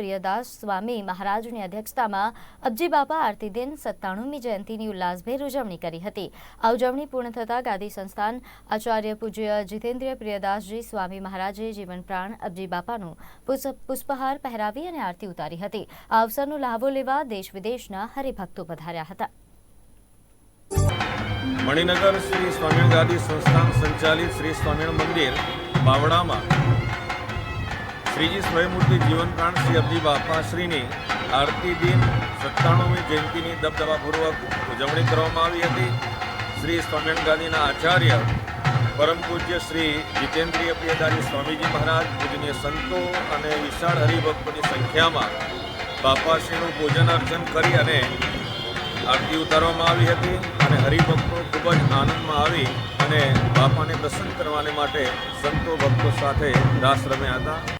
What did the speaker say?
પ્રિયદાસ સ્વામી મહારાજની અધ્યક્ષતામાં અબજી બાપા આરતી દિન સત્તાણુમી જયંતિની ઉલ્લાસભેર ઉજવણી કરી હતી. આ ઉજવણી પૂર્ણ થતાં ગાદી સંસ્થાન આચાર્ય પૂજ્ય જીતેન્દ્ર પ્રિયદાસજી સ્વામી મહારાજે જીવન અબજી બાપાનું પુષ્પહાર પહેરાવી અને આરતી ઉતારી હતી. આ અવસરનો લાભો લેવા દેશ વિદેશના હરિભક્તો પધાર્યા હતા. મણિનગર શ્રી સ્વામિનારાયણ ગાદી સંસ્થાન સંચાલિત શ્રી સ્વામિનારાયણ મંદિર બાવડામાં શ્રીજી સ્વયંમૂર્તિ જીવનકાંડ શ્રી અબજી બાપાશ્રીની આરતી દિન સત્તાણુમી જયંતિની દબદબાપૂર્વક ઉજવણી કરવામાં આવી હતી. શ્રી સ્વામિનારાયણ ગાદીના આચાર્ય પરમ પૂજ્ય શ્રી જીતેન્દ્રિય પ્રિયદારી સ્વામીજી મહારાજ, પૂજનીય સંતો અને વિશાળ હરિભક્તોની સંખ્યામાં બાપાશ્રીનું પૂજન અર્ચન કરી અને આરતી ઉતારવામાં આવી હતી અને હરિભક્તો ખૂબ જ આનંદમાં આવી અને બાપાને પ્રસન્ન કરવાને માટે સંતો ભક્તો સાથે રાસ રમ્યા હતા.